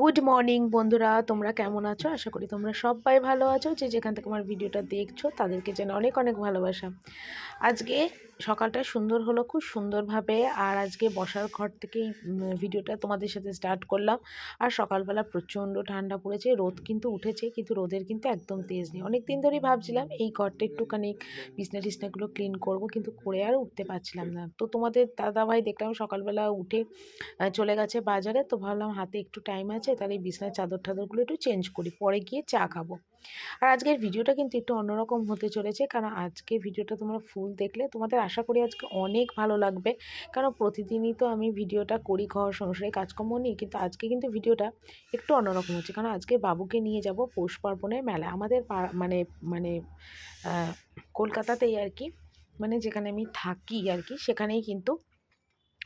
Good morning বন্ধুরা, তোমরা কেমন আছো? আশা করি তোমরা সবাই ভালো আছো যে যেখান থেকে আমার ভিডিওটা দেখছ, তাদেরকে যেন অনেক অনেক ভালোবাসা। আজকে সকালটা সুন্দর হলো, খুব সুন্দরভাবে, আর আজকে বসার ঘর থেকেই ভিডিওটা তোমাদের সাথে স্টার্ট করলাম। আর সকালবেলা প্রচণ্ড ঠান্ডা পড়েছে, রোদ কিন্তু উঠেছে, কিন্তু রোদের কিন্তু একদম তেজ নেই। অনেক দিন ধরেই ভাবছিলাম, এই ঘরটা একটুখানি বিছনা টিছনাগুলো ক্লিন করব, কিন্তু করে আর উঠতে পারছিলাম না। তো তোমাদের দাদাভাই দেখলাম সকালবেলা উঠে চলে গেছে বাজারে, তো ভাবলাম হাতে একটু টাইম আছে তাহলে এই বিছনার চাদর টাদরগুলো একটু চেঞ্জ করি, পরে গিয়ে চা খাব। আর আজকের ভিডিওটা কিন্তু একটু অন্যরকম হতে চলেছে, কারণ আজকে ভিডিওটা তোমরা ফুল দেখলে, তোমাদের আশা করি আজকে অনেক ভালো লাগবে। কারণ প্রতিদিনই তো আমি ভিডিওটা করি, ঘর, সংসারে কাজকর্ম নিই কিন্তু আজকে কিন্তু ভিডিওটা একটু অন্যরকম হচ্ছে। কারণ আজকে বাবুকে নিয়ে যাব পৌষ পার্বণের মেলা, আমাদের মানে মানে কলকাতাতেই আর কি মানে যেখানে আমি থাকি আর কি, সেখানেই কিন্তু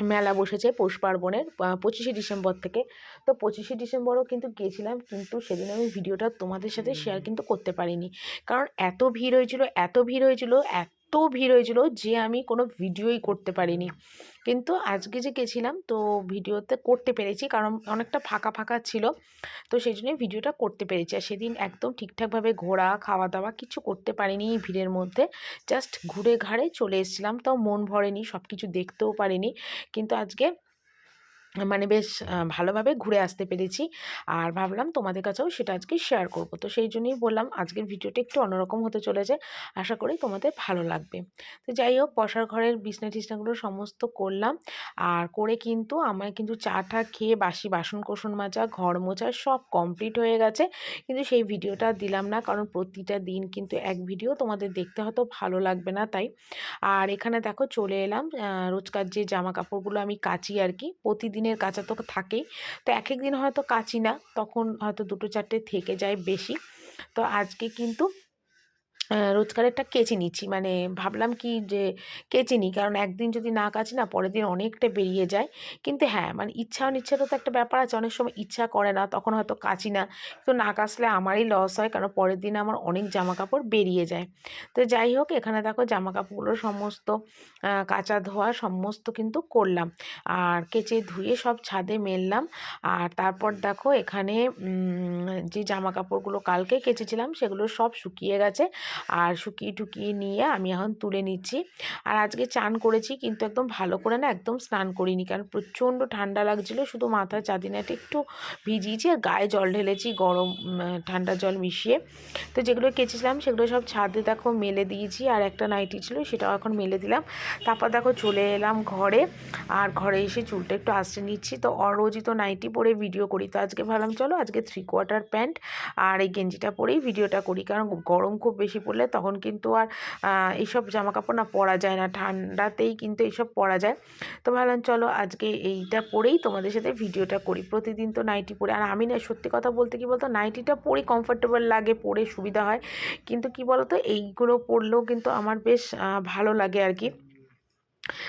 মেলা বসেছে পৌষ পার্বণের পঁচিশে ডিসেম্বর থেকে। তো পঁচিশে ডিসেম্বরও কিন্তু গিয়েছিলাম কিন্তু সেদিন আমি ভিডিওটা তোমাদের সাথে শেয়ার কিন্তু করতে পারিনি। কারণ এত ভিড় হয়েছিল এত ভিড় হয়েছিল এত ভিড় হয়েছিল যে আমি কোনো ভিডিওই করতে পারিনি। কিন্তু আজকে যে গেছিলাম, তো ভিডিওতে করতে পেরেছি। কারণ অনেকটা ফাঁকা ফাঁকা ছিল। তো সেই জন্যই ভিডিওটা করতে পেরেছি। আর সেদিন একদম ঠিকঠাকভাবে ঘোরা খাওয়া দাওয়া কিছু করতে পারিনি ভিড়ের মধ্যে। জাস্ট ঘুরে ঘাড়ে চলে এসেছিলাম। তাও মন ভরেনি সব কিছু দেখতেও পারিনি। কিন্তু আজকে মানে বেশ ভালোভাবে ঘুরে আসতে পেরেছি। আর ভাবলাম তোমাদের কাছেও সেটা আজকে শেয়ার করব। তো সেই জন্যই বললাম আজকের ভিডিওটা একটু অন্যরকম হতে চলেছে। আশা করি তোমাদের ভালো লাগবে। তো যাই হোক, বসার ঘরের বিছনা টিছনাগুলো সমস্ত করলাম। আর করে কিন্তু আমার কিন্তু চা টা খেয়ে বাসি বাসন কোসন মাজা, ঘর মোছা সব কমপ্লিট হয়ে গেছে। কিন্তু সেই ভিডিওটা দিলাম না, কারণ প্রতিটা দিন কিন্তু এক ভিডিও। তোমাদের দেখতে হয়তো ভালো লাগবে না তাই। আর এখানে দেখো চলে এলাম রোজকার যে জামা কাপড়গুলো আমি কাচি আর কি প্রতিদিনের কাঁচা তো থাকেই। তো এক এক দিন হয়তো কাঁচি না, তখন হয়তো দুটো চারটে থেকে যায় বেশি। তো আজকে কিন্তু রোজকারেরটা কেচে নিচ্ছি। মানে ভাবলাম কি যে কেচে নিই। কারণ একদিন যদি না কাচি না, পরের দিন অনেকটা বেরিয়ে যায়। কিন্তু হ্যাঁ মানে ইচ্ছা অনিচ্ছারও তো একটা ব্যাপার আছে। অনেক সময় ইচ্ছা করে না, তখন হয়তো কাচি না। তো না কাচলে আমারই লস হয়। কারণ পরের দিন আমার অনেক জামা কাপড় বেরিয়ে যায়। তো যাই হোক, এখানে দেখো জামা কাপড়গুলো সমস্ত কাচা ধোয়া সমস্ত কিন্তু করলাম। আর কেচে ধুয়ে সব ছাদে মেললাম। আর তারপর দেখো এখানে যে জামা কাপড়গুলো কালকে কেচেছিলাম, সেগুলো সব শুকিয়ে গেছে। আর শুকিয়ে, টুকিয়ে নিয়ে আমি এখন তুলে নিচ্ছি। আর আজকে চান করেছি কিন্তু একদম ভালো করে না একদম স্নান করিনি। কারণ প্রচণ্ড ঠান্ডা লাগছিল, শুধু মাথার চাদিনাটা একটু ভিজিয়েছি আর গায়ে জল ঢেলেছি গরম ঠান্ডা জল মিশিয়ে। তো যেগুলো কেচেছিলাম সেগুলো সব ছাদে দেখো মেলে দিয়েছি আর একটা নাইটি ছিল সেটাও এখন মেলে দিলাম। তারপর দেখো চলে এলাম ঘরে আর ঘরে এসে চুলটা একটু আসতে নিচ্ছি। তো অরোজিত নাইটি পরে ভিডিও করি। তো আজকে ভাবলাম চলো আজকে থ্রি কোয়ার্টার প্যান্ট আর এই গেঞ্জিটা পরেই ভিডিওটা করি। কারণ গরম খুব বেশি পড়লে তখন কিন্তু আর এইসব জামা কাপড় না পরা যায় না। ঠান্ডাতেই কিন্তু এইসব পরা যায়। তো ভাবলাম, চলো আজকে এইটা পরেই তোমাদের সাথে ভিডিওটা করি। প্রতিদিন তো নাইটি পরে। আর আমি না সত্যি কথা বলতে কি বলতো নাইটিটা পরে কমফোর্টেবল লাগে, পরে সুবিধা হয়। কিন্তু কি বলতো, এইগুলো পরলেও কিন্তু আমার বেশ ভালো লাগে আর কি।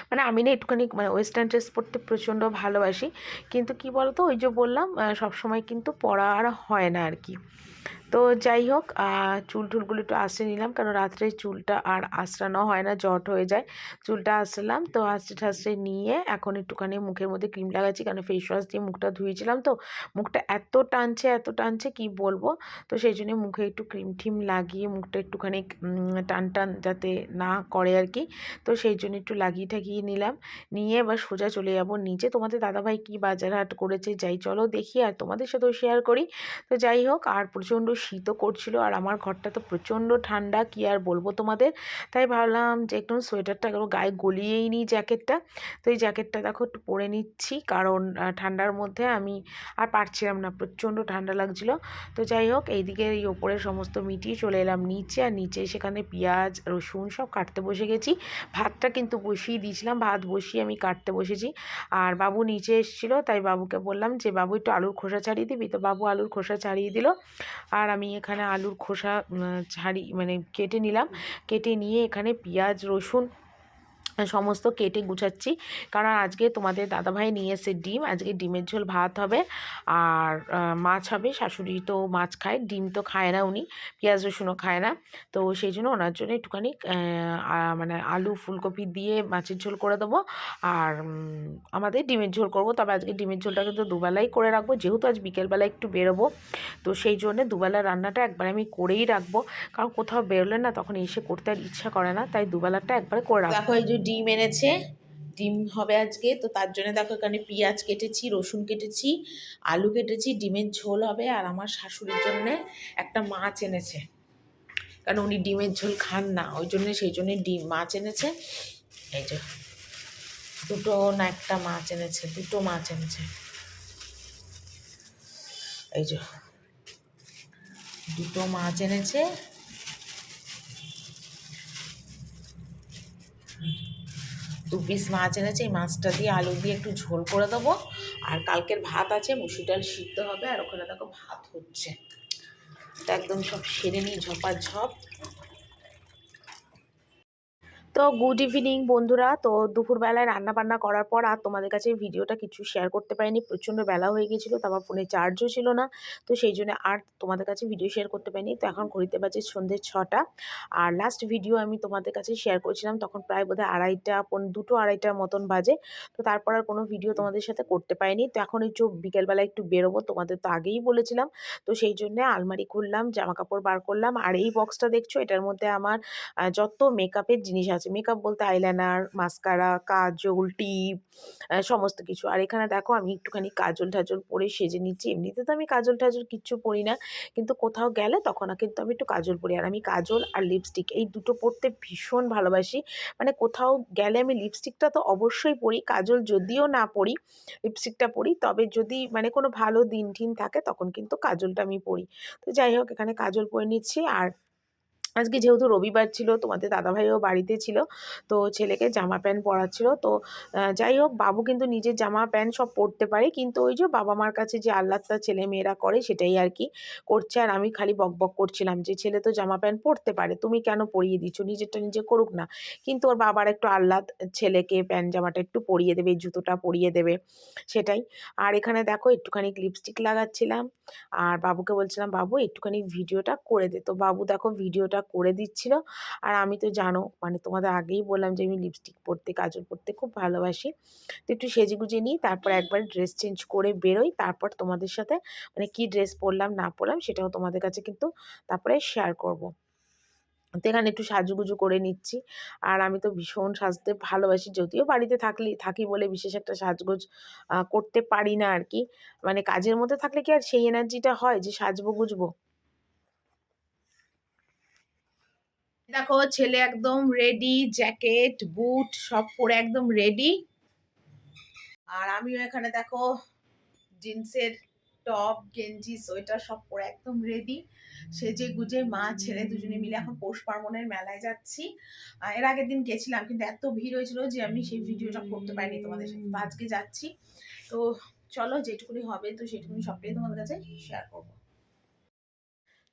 মানে আমি না একটুখানি মানে ওয়েস্টার্ন ড্রেস পরতে প্রচণ্ড ভালোবাসি। কিন্তু কি বলতো, ওই যে বললাম সব সময় কিন্তু পরা আর হয় না আর কি। তো যাই হোক চুল টুলগুলো একটু আঁচড়ে নিলাম। কারণ রাত্রে চুলটা আর আঁচড়ানো হয় না, জট হয়ে যায়। চুলটা আঁচড়ালাম, তো আঁচড়ে ঠাচড়ে নিয়ে এখন একটুখানি মুখের মধ্যে ক্রিম লাগাচ্ছি। কারণ ফেস ওয়াশ দিয়ে মুখটা ধুয়েছিলাম তো, মুখটা এত টানছে এত টানছে কি বলব? তো সেই জন্য মুখে একটু ক্রিম ঠিম লাগিয়ে মুখটা একটুখানি টান টান যাতে না করে আর কি। তো সেই জন্য একটু লাগিয়ে ঠাকিয়ে নিলাম। নিয়ে এবার সোজা চলে যাব নিচে। তোমাদের দাদাভাই কি বাজার হাট করেছে, যাই চলো দেখি। আর তোমাদের সাথেও শেয়ার করি। তো যাই হোক, আর প্রচণ্ড শীতও করছিল আর আমার ঘরটা তো প্রচণ্ড ঠান্ডা, কি আর বলব তোমাদের? তাই ভাবলাম যে একটু সোয়েটারটা গায়ে গলিয়েই নিই জ্যাকেটটা। তো এই জ্যাকেটটা দেখো একটু পরে নিচ্ছি কারণ ঠান্ডার মধ্যে আমি আর পারছিলাম না, প্রচণ্ড ঠান্ডা লাগছিল। তো যাই হোক, এইদিকে এই ওপরের সমস্ত মিটিয়ে চলে এলাম নিচে আর নিচে সেখানে পেঁয়াজ, রসুন সব কাটতে বসে গেছি। ভাতটা কিন্তু বসিয়ে দিয়েছিলাম, ভাত বসিয়ে আমি কাটতে বসেছি। আর বাবু নিচে এসেছিল, তাই বাবুকে বললাম যে, বাবু, একটু আলুর খোসা ছাড়িয়ে দিবি? তো বাবু আলুর খোসা ছাড়িয়ে দিল। আর আমি এখানে আলুর খোসা ছাড়ি মানে কেটে নিলাম। কেটে নিয়ে এখানে পেঁয়াজ রসুন সমস্ত কেটে গুছাচ্ছি। কারণ আজকে তোমাদের দাদাভাই নিয়ে এসে ডিম। আজকে ডিমের ঝোল ভাত হবে আর মাছ হবে। শাশুড়ি তো মাছ খায়, ডিম তো খায় না উনি, পেঁয়াজ রসুনও খায় না। তো সেই জন্য ওনার জন্য একটুখানি মানে আলু, ফুলকপি দিয়ে মাছের ঝোল করে দেবো। আর আমাদের ডিমের ঝোল করব। তবে আজকে ডিমের ঝোলটা কিন্তু দুবেলাই করে রাখব। যেহেতু আজ বিকেলবেলা একটু বেরোবো, তো সেই জন্য দুবেলা রান্নাটা একবার আমি করেই রাখব। কারণ কোথাও বেরোলে না, তখন এসে করতে আর ইচ্ছা করে না। তাই দুবেলাটা একবার করে রাখব। ডিম এনেছে। ডিম হবে আজকে, তো তার জন্য দেখো এখানে পেঁয়াজ কেটেছি, রসুন কেটেছি, আলু কেটেছি, ডিমের ঝোল হবে আর আমার শাশুড়ির জন্যে একটা মাছ এনেছে। কারণ উনি ডিমের ঝোল খান না, ওই জন্যে সেই জন্যে ডিম মাছ এনেছে। এই যে, দুটো না একটা মাছ এনেছে, দুটো মাছ এনেছে। এই যে, দুটো মাছ এনেছে। দু পিস মাছ এনেছে, এই মাছটা দিয়ে আলু দিয়ে একটু ঝোল করে দেবো। আর কালকের ভাত আছে, মুসুর ডাল সিদ্ধ হবে, আর ওখানে দেখো ভাত হচ্ছে। একদম সব সেরে নিই ঝপাঝপ। তো গুড ইভিনিং বন্ধুরা। তো দুপুরবেলায় রান্না বান্না করার পর আর তোমাদের কাছে ভিডিওটা কিছু শেয়ার করতে পারিনি। প্রচণ্ড বেলা হয়ে গেছিল, তারপর ফোনে চার্জও ছিল না। তো সেই জন্য আর তোমাদের কাছে ভিডিও শেয়ার করতে পারিনি। তো এখন ঘড়িতে বাজে সন্ধ্যে ছটা। আর লাস্ট ভিডিও আমি তোমাদের কাছে শেয়ার করেছিলাম, তখন প্রায় বোধহয় আড়াইটা দুটো আড়াইটার মতন বাজে। তো তারপর আর কোনো ভিডিও তোমাদের সাথে করতে পারিনি। তো এখন একটু বিকেলবেলা একটু বেরোবো, তোমাদের তো আগেই বলেছিলাম। তো সেই জন্য আলমারি খুললাম জামা কাপড় বার করলাম। আর এই বক্সটা দেখছ, এটার মধ্যে আমার যত মেকআপের জিনিস আছে মেকআপ বলতে আইলাইনার মাস্কারা কাজল টিপ সমস্ত কিছু। আর এখানে দেখো আমি একটুখানি কাজল টাজল পরে সেজে নিচ্ছি। এমনিতে তো আমি কাজল টাজল কিচ্ছু পরি না, কিন্তু কোথাও গেলে তখন কিন্তু আমি একটু কাজল পরি। আর আমি কাজল আর লিপস্টিক এই দুটো পরতে ভীষণ ভালোবাসি। মানে কোথাও গেলে আমি লিপস্টিকটা তো অবশ্যই পরি, কাজল যদিও না পরি লিপস্টিকটা পরি, তবে যদি মানে কোনো ভালো দিন টিন থাকে তখন কিন্তু কাজলটা আমি পরি। তো যাই হোক, এখানে কাজল পরে নিচ্ছি। আর আজকে যেহেতু রবিবার ছিল, তোমাদের দাদাভাইও বাড়িতে ছিল, তো ছেলেকে জামা প্যান্ট পরাচ্ছিল। তো যাই হোক, বাবু কিন্তু নিজের জামা প্যান্ট সব পরতে পারে, কিন্তু ওই যে বাবা মার কাছে যে আহ্লাদটা ছেলে মেয়েরা করে সেটাই আর কি করছে। আর আমি খালি বক বক করছিলাম যে, ছেলে তো জামা প্যান্ট পরতে পারে, তুমি কেন পরিয়ে দিচ্ছ? নিজেরটা নিজে করুক না। কিন্তু ওর বাবার একটু আহ্লাদ, ছেলেকে প্যান্ট জামাটা একটু পরিয়ে দেবে, জুতোটা পরিয়ে দেবে, সেটাই। আর এখানে দেখো, একটুখানি লিপস্টিক লাগাচ্ছিলাম, আর বাবুকে বলছিলাম, বাবু, একটুখানি ভিডিওটা করে দে। তো বাবু দেখো, ভিডিওটা করে দিচ্ছিল। আর আমি তো জানো মানে তোমাদের আগেই বললাম যে আমি লিপস্টিক পরতে কাজল পরতে খুব ভালোবাসি। তো একটু সেজে গুজে নিই তারপর একবার ড্রেস চেঞ্জ করে বেরোই তারপর তোমাদের সাথে মানে কি ড্রেস পরলাম না পরলাম সেটাও তোমাদের কাছে কিন্তু তারপরে শেয়ার করব। তো এখানে একটু সাজুগুজু করে নিচ্ছি। আর আমি তো ভীষণ সাজতে ভালোবাসি যদিও বাড়িতে থাকলে থাকি বলে বিশেষ একটা সাজগোজ করতে পারি না আর কি। মানে কাজের মধ্যে থাকলে কি আর সেই এনার্জিটা হয় যে সাজবো গুজবো? দেখো, ছেলে একদম রেডি জ্যাকেট বুট সব পরে একদম রেডি আর আমিও এখানে দেখো, জিন্সের টপ গেঞ্জি, সোয়েটার সব পরে একদম রেডি সেজে গুজে মা, ছেলে দুজনে মিলে এখন পৌষ পার্বণের মেলায় যাচ্ছি। এর আগের দিন গেছিলাম, কিন্তু এত ভিড় হয়েছিল যে আমি সেই ভিডিওটা করতে পারিনি তোমাদের সাথে। আজকে যাচ্ছি। তো চলো, যেটুকুনি হবে, তো সেটুকুনি সবটাই তোমাদের কাছে শেয়ার করব।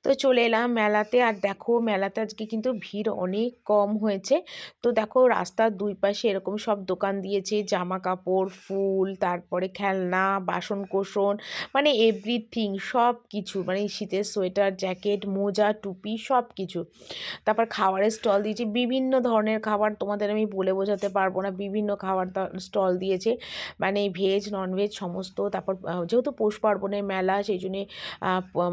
তো চলে এলাম মেলাতে। আর দেখো, মেলাতে আজকে কিন্তু ভিড় অনেক কম হয়েছে। তো দেখো, রাস্তার দুই পাশে এরকম সব দোকান দিয়েছে জামা কাপড় ফুল, তারপরে খেলনা বাসন কোসন মানে এভরিথিং সব কিছু মানে শীতের সোয়েটার, জ্যাকেট, মোজা, টুপি সব কিছু তারপর খাবারের স্টল দিয়েছে। বিভিন্ন ধরনের খাবার তোমাদের আমি বলে বোঝাতে পারব না। বিভিন্ন খাবার স্টল দিয়েছে। মানে ভেজ ননভেজ সমস্ত। তারপর যেহেতু পৌষ পার্বণের মেলা সেই জন্যে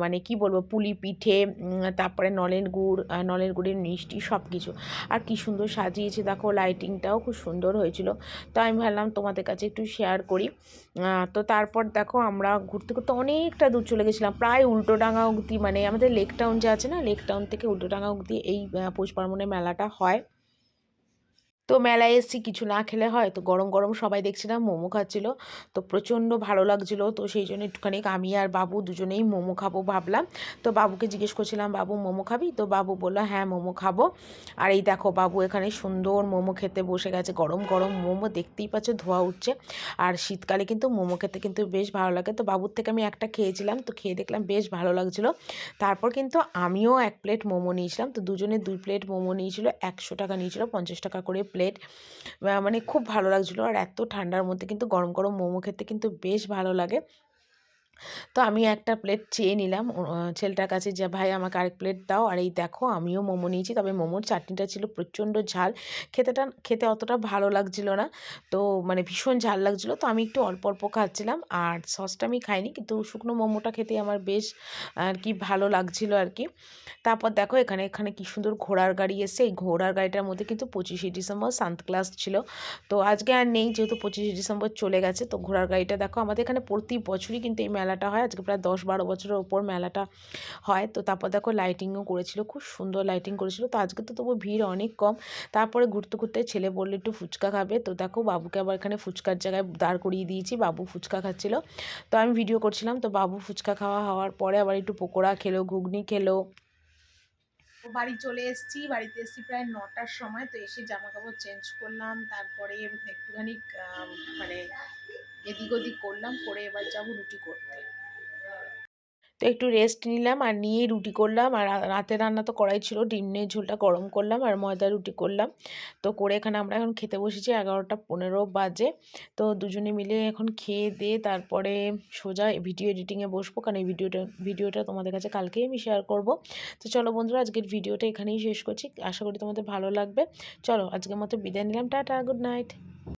মানে কি বলব, পুলি পিঠে উম, তারপরে নলেন গুড় নলেন গুড়ের মিষ্টি সব কিছু আর কি সুন্দর সাজিয়েছে দেখো লাইটিংটাও খুব সুন্দর হয়েছিল। তো আমি ভাবলাম তোমাদের কাছে একটু শেয়ার করি। তো তারপর দেখো আমরা ঘুরতে ঘুরতে অনেকটা দূর চলে গেছিলাম। প্রায় উল্টোডাঙ্গা অবধি মানে আমাদের লেক টাউন যে আছে না লেক টাউন থেকে উল্টোডাঙ্গা অবধি এই পৌষ পার্বণের মেলাটা হয়। তো মেলায় এসেছি, কিছু না খেলে হয়। তো গরম গরম সবাই দেখছিলাম মোমো খাচ্ছিল। তো প্রচণ্ড ভালো লাগছিল। তো সেই জন্য একটুখানি আমি আর বাবু দুজনেই মোমো খাব ভাবলাম। তো বাবুকে জিজ্ঞেস করছিলাম, বাবু, মোমো খাবি? তো বাবু বলল হ্যাঁ মোমো খাব। আর এই দেখো, বাবু এখানে সুন্দর মোমো খেতে বসে গেছে। গরম গরম মোমো দেখতেই পাচ্ছ, ধোয়া উঠছে। আর শীতকালে কিন্তু মোমো খেতে কিন্তু বেশ ভালো লাগে। তো বাবুর থেকে আমি একটা খেয়েছিলাম, তো খেয়ে দেখলাম বেশ ভালো লাগছিল। তারপর কিন্তু আমিও এক প্লেট মোমো নিয়েছিলাম। তো দুজনে দুই প্লেট মোমো নিয়েছিল, একশো টাকা নিয়েছিল, পঞ্চাশ টাকা করে প্লেট মানে খুব ভালো লাগছিল। আর এত ঠান্ডার মধ্যে কিন্তু গরম গরম মোমো খেতে কিন্তু বেশ ভালো লাগে। তো আমি একটা প্লেট চেয়ে নিলাম। ছেলেটার কাছে যে, ভাই, আমাকে আরেক প্লেট দাও। আর এই দেখো, আমিও মোমো নিয়েছি। তবে মোমোর চাটনিটা ছিল প্রচণ্ড ঝাল। খেতেটা, খেতে অতটা ভালো লাগছিল না। তো মানে ভীষণ ঝাল লাগছিল। তো আমি একটু অল্প অল্প খাচ্ছিলাম। আর সসটা আমি খাইনি, কিন্তু শুকনো মোমোটা খেতে আমার বেশ, আর কি, ভালো লাগছিল আর কি। তারপর দেখো, এখানে এখানে কি সুন্দর ঘোড়ার গাড়ি এসছে। এই ঘোড়ার গাড়িটার মধ্যে কিন্তু পঁচিশে ডিসেম্বর সান্ত ক্লাস ছিল। তো আজকে আর নেই, যেহেতু পঁচিশে ডিসেম্বর চলে গেছে। তো ঘোড়ার গাড়িটা দেখো, আমাদের এখানে প্রতি বছরই কিন্তু এই মেলাটা হয়। আজকে প্রায় দশ বারো বছরের ওপর মেলাটা হয়। তো তারপর দেখো লাইটিংও করেছিল, খুব সুন্দর লাইটিং করেছিল। তো আজকে তো তবু ভিড় অনেক কম। তারপরে ঘুরতে ঘুরতে ছেলে বলল, একটু ফুচকা খাবে। তো দেখো বাবুকে আবার এখানে ফুচকার জায়গায় দাঁড় করিয়ে দিয়েছি। বাবু ফুচকা খাচ্ছিল। তো আমি ভিডিও করছিলাম। তো বাবু ফুচকা খাওয়া হওয়ার পরে আবার একটু পকোড়া খেলো, ঘুগনি খেলো। বাড়ি চলে এসেছি। বাড়িতে এসেছি প্রায় নটার সময়। তো এসে জামা কাপড় চেঞ্জ করলাম। তারপরে একটুখানি মানে এদিক ওদিক করলাম, করে এবার যাব রুটি করতে। তো একটু রেস্ট নিলাম আর নিয়েই রুটি করলাম। আর রাতে রান্না তো করাই ছিল ডিমের ঝোলটা গরম করলাম আর ময়দা রুটি করলাম। তো করে এখানে আমরা এখন খেতে বসেছি, এগারোটা পনেরো বাজে। তো দুজনে মিলে এখন খেয়ে দিয়ে তারপরে সোজা ভিডিও এডিটিংয়ে বসবো, কারণ এই ভিডিওটা ভিডিওটা তোমাদের কাছে কালকেই আমি শেয়ার করব। তো চলো বন্ধুরা, আজকের ভিডিওটা এখানেই শেষ করছি। আশা করি তোমাদের ভালো লাগবে। চলো, আজকের মতো বিদায় নিলাম। Tata good night